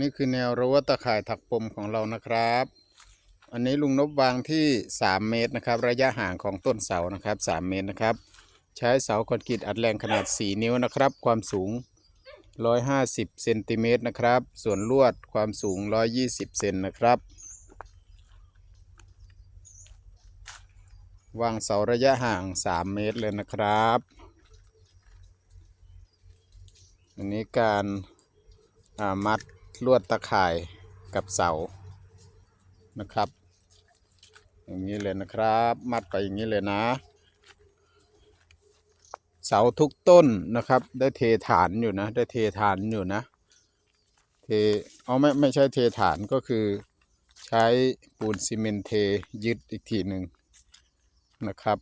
นี่คือแนวรั้วตะข่ายถักปมของเรานะครับ อันนี้ลุงนบวางที่ 3 เมตรนะครับ ระยะห่างของต้นเสานะครับ 3 เมตรนะครับ ใช้เสาคอนกรีตอัดแรงขนาด 4 นิ้วนะครับ ความสูง 150เซนติเมตรนะครับ ส่วนลวดความสูง 120เซนนะครับ วางเสาระยะห่าง 3 เมตรเลยนะครับ อันนี้การามัด ลวดตะข่ายกับเสานะครับ อย่างนี้เลยนะครับ มัดไปอย่างนี้เลยนะ เสาทุกต้นนะครับ ได้เทฐานอยู่นะ ได้เทฐานอยู่นะ เทเอาไม่ไม่ใช่เทฐานก็คือใช้ปูนซีเมนเทยึดอีกทีหนึ่งนะครับ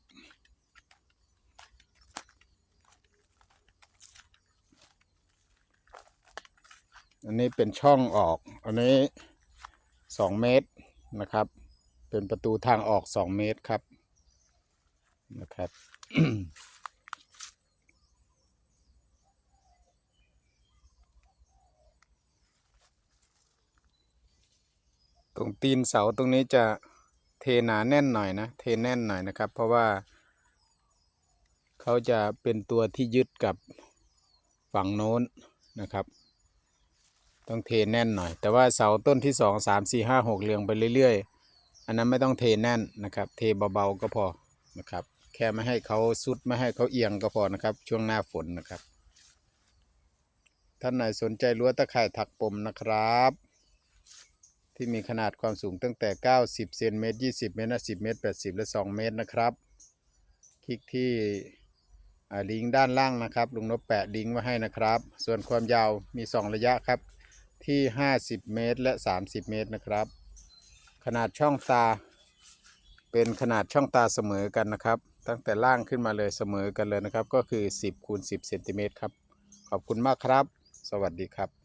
อันนี้เป็นช่องออก อันนี้สองเมตรนะครับ เป็นประตูทางออกสองเมตรครับนะครับตรงตีนเสาตรงนี้จะเทหนาแน่นหน่อยนะ เทแน่นหน่อยนะครับ เพราะว่า เขาจะเป็นตัวที่ยึดกับฝั่งโน้นนะครับ ต้องเทแน่นหน่อย แต่ว่าเสาต้นที่สองสามสี่ห้าหกเรียงไปเรื่อยๆ อันนั้นไม่ต้องเทแน่นนะครับ เทเบาๆก็พอนะครับ แค่ไม่ให้เขาสุดไม่ให้เขาเอียงก็พอนะครับ ช่วงหน้าฝนนะครับ ท่านไหนสนใจรั้วตะข่ายถักปมนะครับ ที่มีขนาดความสูงตั้งแต่ 90เซนเมตร20 เมตร10เมตร80 และ 2 เมตรนะครับ คลิกที่ลิงก์ด้านล่างนะครับ ลุงนบแปะลิงก์ไว้ให้นะครับ ส่วนความยาวมี 2 ระยะครับ ที่ 50 เมตร และ 30 เมตรนะครับ ขนาดช่องตา เป็นขนาดช่องตาเสมอกันนะครับ ตั้งแต่ล่างขึ้นมาเลยเสมอกันเลยนะครับ ก็คือ 10คูณ10เซนติเมตรครับ ขอบคุณมากครับ สวัสดีครับ